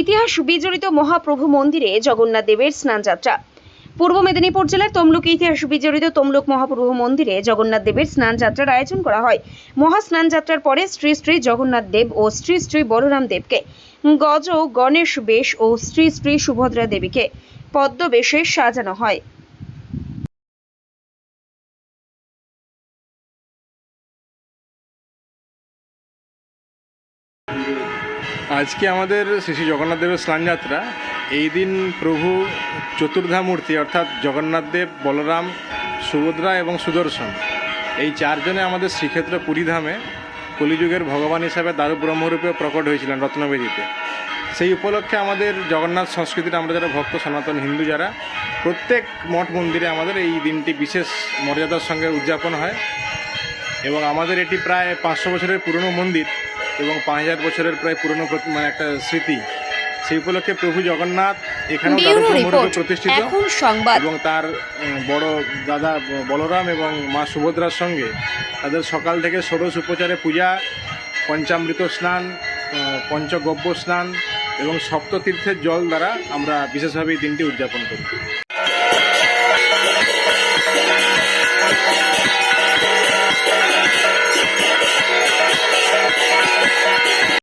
ইতিহাস বিজড়িত মহাপ্রভু মন্দিরে জগন্নাথ দেবের স্নানযাত্রা। পূর্ব মেদিনীপুর জেলার তমলুক ইতিহাস বিজড়িত তমলুক মহাপ্রভু মন্দিরে জগন্নাথ দেবের স্নান যাত্রার আয়োজন করা হয়। মহা স্নান যাত্রার পরে শ্রী শ্রী জগন্নাথ দেব ও শ্রী শ্রী বলরাম দেবকে, গজ গণেশ বেশ ও শ্রী শ্রী সুভদ্রা দেবীকে পদ্মবেশে সাজানো হয়। আজকে আমাদের শ্রী শ্রী জগন্নাথ দেবের স্নানযাত্রা এই দিন প্রভু চতুর্ধা মূর্তি, অর্থাৎ জগন্নাথ দেব, বলরাম, সুভদ্রা এবং সুদর্শন, এই চারজনে আমাদের শ্রীক্ষেত্র পুরীধামে কলিযুগের ভগবান হিসাবে দারু ব্রহ্মরূপে প্রকট হয়েছিলেন রত্নবেদিতে। সেই উপলক্ষে আমাদের জগন্নাথ সংস্কৃতির আমরা যারা ভক্ত, সনাতন, হিন্দু যারা, প্রত্যেক মঠ মন্দিরে আমাদের এই দিনটি বিশেষ মর্যাদার সঙ্গে উদযাপন হয় এবং আমাদের এটি প্রায় পাঁচশো বছরের পুরনো মন্দির। এবং পাঁচ হাজার বছরের প্রায় পুরনো মানে একটা স্মৃতি। সেই উপলক্ষে প্রভু জগন্নাথ এখানেও প্রতিষ্ঠিত। এবং তার বড় দাদা বলরাম এবং মা সুভদ্রার সঙ্গে তাদের সকাল থেকে ষোড়শ উপচারে পূজা পঞ্চামৃত স্নান পঞ্চগব্য স্নান এবং সপ্ততীর্থের জল দ্বারা আমরা বিশেষভাবে এই দিনটি উদযাপন করি।